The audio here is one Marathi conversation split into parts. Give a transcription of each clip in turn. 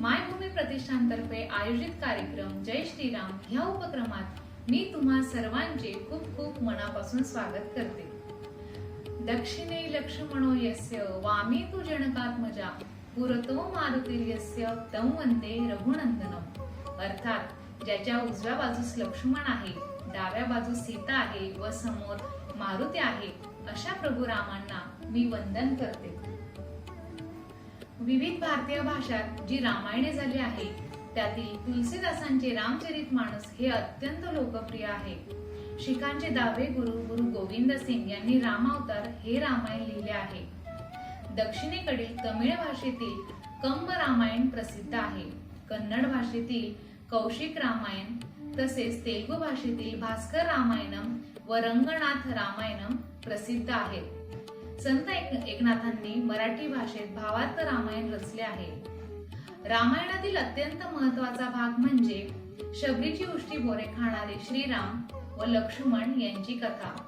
मायभूमी प्रतिष्ठानतर्फे आयोजित कार्यक्रम जय श्रीराम ह्या उपक्रमात मी तुम्हा सर्वांचे खूप खूप मनापासून स्वागत करते. दक्षिणे लक्ष्मणो यस्य वामी तु जनकात्मजा पुरतो मारुतीर्यस्य तं वंदे रघुनंदनम अर्थात ज्याच्या उजव्या बाजूस लक्ष्मण आहे डाव्या बाजूस सीता आहे व समोर मारुती आहे अशा प्रभू रामांना मी वंदन करते. विविध भारतीय भाषात जी रामायणे झाली आहे त्यातील तुलसीदासांचे रामचरित मानस हे अत्यंत लोकप्रिय आहे. शिखांचे दावे गुरु गुरु गोविंद सिंग यांनी रामावतार हे रामायण लिहिले आहे. दक्षिणेकडील तमिळ भाषेतील कंब रामायण प्रसिद्ध आहे. कन्नड भाषेतील कौशिक रामायण तसेच तेलुगू भाषेतील भास्कर रामायणम व रंगनाथ रामायणम प्रसिद्ध आहेत संत एक- एकनाथांनी मराठी भाषेत भावार्थ रामायण रचले आहे. रामायणातील अत्यंत महत्त्वाचा भाग म्हणजे शबरीची उष्टी बोरे खाणारे श्रीराम व लक्ष्मण यांची कथा.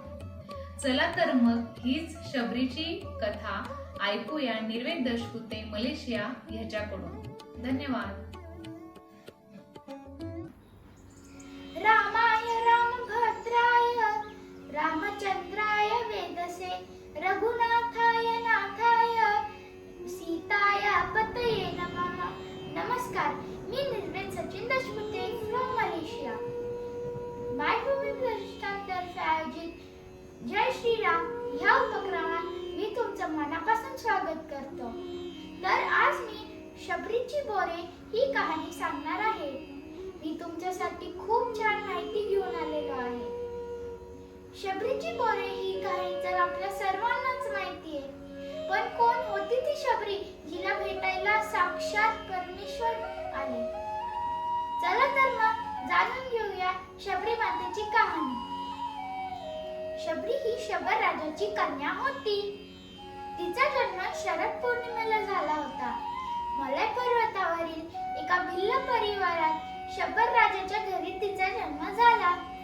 चला तर मग हीच शबरीची कथा ऐकूया निर्वेद दशपुते मलेशिया ह्याच्याकडून. धन्यवाद. रामाय रामभद्राय रामचंद्राय वेदसे रघुनाथाय नाथाय सीताय पतये नमः। नमस्कार मी निर्वेद सचिन दशमुते फ्रॉम मलेशिया मायभूमी प्रतिष्ठानतर्फे आयोजित जय श्रीराम ह्या उपक्रमात मी तुमचं मनापासून स्वागत करतो। तर आज मी शबरीची बोरे ही कहाणी सांगणार आहे। मी तुमच्यासाठी खूप छान माहिती घेऊन आलेलो आहे। शबरीची पोरे ही काय तर आपल्या सर्वांनाच माहिती आहे. पण कोण होती ती शबरी? जिला भेटायला साक्षात परमेश्वर आले. चला तर मग जाणून घेऊया शबरी मातेची कहाणी. शबरी ही शबर राजाची कन्या होती. तिचा जन्म शरद पौर्णिमेला झाला होता. मलय पर्वतावरील एका भिल्ल परिवारात शबर राजाच्या घरी तिचा जन्म झाला.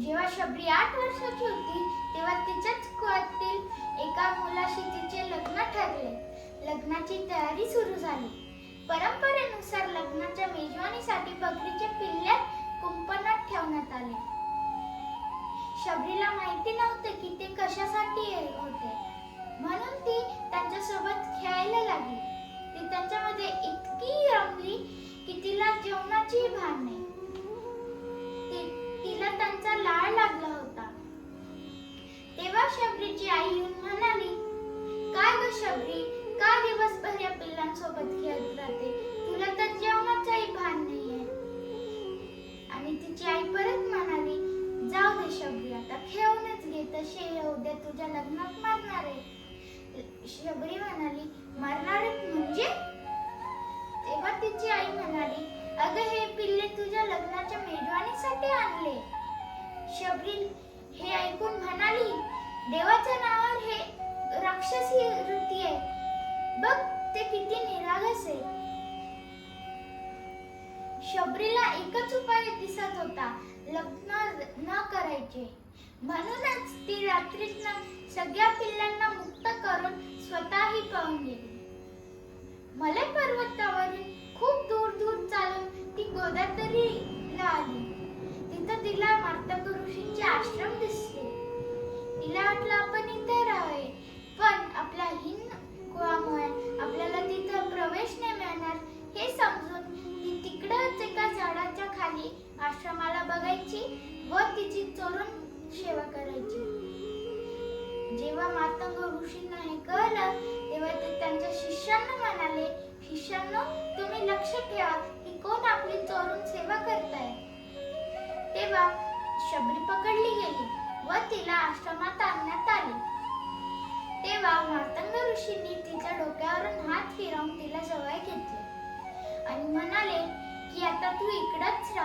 जेव्हा शबरी आठ वर्षाची होती तेव्हा तिच्याच कुळातील एका मुलाशी तिचे लग्न ठरले. लग्नाची तयारी सुरू झाली. तुझ्या लग्नाच्या मेजवानीसाठी आणले. शबरी हे ऐकून म्हणाली देवाच्या नावावर हे राक्षसी वृत्ती आहे. बघ ते किती निरागस आहे. शबरीला एकच उपाय दिसत होता लग्न न करायचे. म्हणूनच ती रात्रीतनं सगळ्या पिल्लांना मुक्त करून स्वतःही पळून गेली. मलय पर्वतावरून खूप दूर दूर चालून बघायची व तिची चोरून सेवा करायची. जेव्हा मातंग ऋषींना हे कळलं तेव्हा ते त्यांच्या शिष्यांना म्हणाले शिष्यांनो तुम्ही लक्ष ठेवा की कोण आपली चोरून सेवा करताय. तेव्हा शबरी पकडली गेली व तिला आश्रमात आणण्यात आले. तेव्हा मातंग ऋषींनी तिच्या डोक्यावरून हात फिरवून तिला जवळ घेतले आणि म्हणाले की आता तू इकडच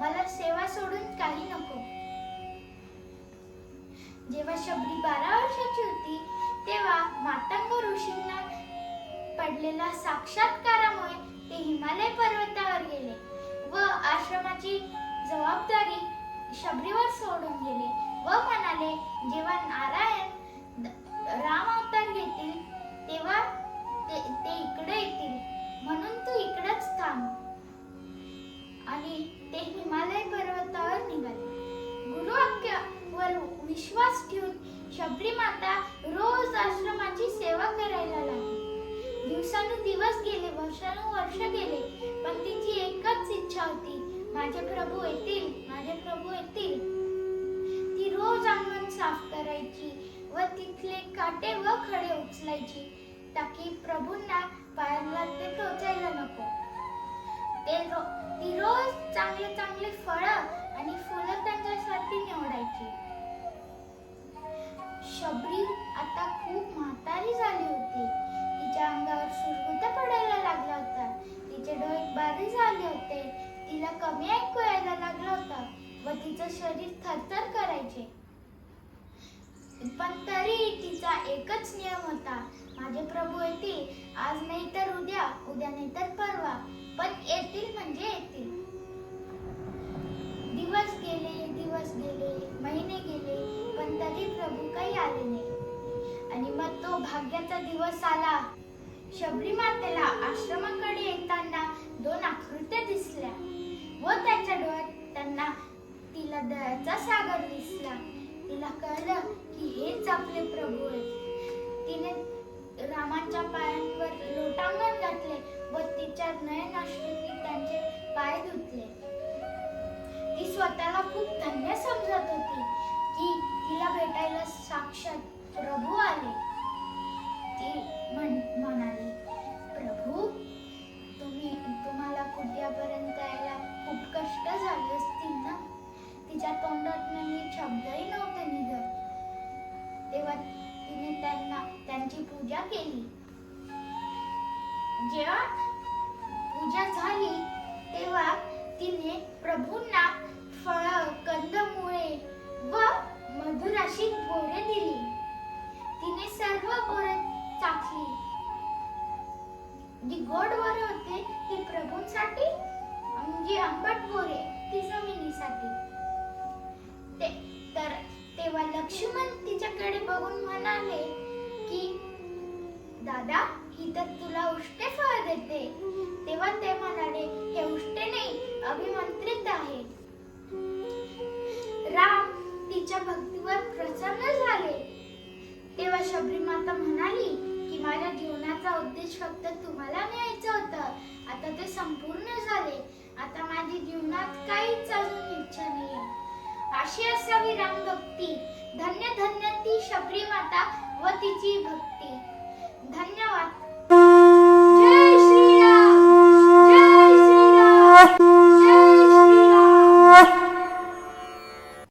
मला सेवा सोडून काही नको. जेव्हा शबरी बारा वर्षाची होती तेव्हा मातंग ऋषींना पडलेल्या साक्षात्कारामुळे ते हिमालय पर्वतावर गेले व आश्रमाची जबाबदारी शबरीवर सोडून गेले व म्हणाले जेव्हा नारायण राम अवतार घेतील तेव्हा ते, ते इकडे येतील. म्हणून तू इकडेच इकडंच शबरी माता रोज आश्रमाची सेवा करायला लागली. दिवसानुदिवस गेले वर्षानुवर्ष गेले पण तिची एकच इच्छा होती माझे प्रभू येतील माझे प्रभू येतील. ती रोज अंगण साफ करायची व तिथले काटे व खडे उचलायची. ताकी प्रभूंना पायाला ते टोचायला नको. ते रो, ती रोज चांगले चांगले फळं आणि फुलं त्यांच्यासाठी निवडायची. शबरी आता खूप म्हातारी झाली होती. तिच्या अंगावर सुरकुत्या पडायला लागला होता. तिचे डोळे बारीक झाले होते. तिला कमी ऐकू यायला लागला होता व तिचं शरीर थरथर करायचे. पण तरी तिचा एकच नियम होता. माझे प्रभू येतील. आज नाही तर उद्या उद्या नाही तर परवा. पण येतील म्हणजे येतील. भाग्याचा दिवस आला. शबरी मातेला आश्रमाकडे येताना दोन आकृत्या दिसल्या व त्यांच्या डोळ्यात त्यांना तिला दयाचा सागर दिसला. तिला कळलं की हेच आपले प्रभू आहेत. तिने रामाच्या पायांवर लोटांगण घातले व तिच्या नयन अश्रूंनी त्यांचे पाय धुतले. ती स्वतःला खूप धन्य समजत होती की तिला भेटायला साक्षात प्रभू आले. ते म्हण- म्हणाली प्रभू तुम्ही तुम्हाला कुट्यापर्यंत यायला खूप कष्ट झाले असतील ना? तिच्या तोंडात नीट शब्दही नव्हते निघत. तेव्हा तिने त्यांना त्यांची पूजा केली. जेव्हा पूजा झाली तेव्हा तिने प्रभूंना लक्ष्मण तिच्याकडे बघून म्हणाले की दादा ही तर तुला उष्टे फळ देते. तेव्हा ते म्हणाले हे उष्टे नाही अभिमंत्रित आहे. राम तिच्या भक्तीवर प्रसन्न झाले. तेव्हा शबरी माता म्हणाली की माझ्या जीवनाचा उद्देश फक्त तुम्हाला मिळायचं होतं. आता ते संपूर्ण झाले. आता माझी जीवनात काहीच अजून इच्छा नाही अशी असावी राम भक्ती धन्य धन्य ती शबरी माता व तिची भक्ती. धन्यवाद.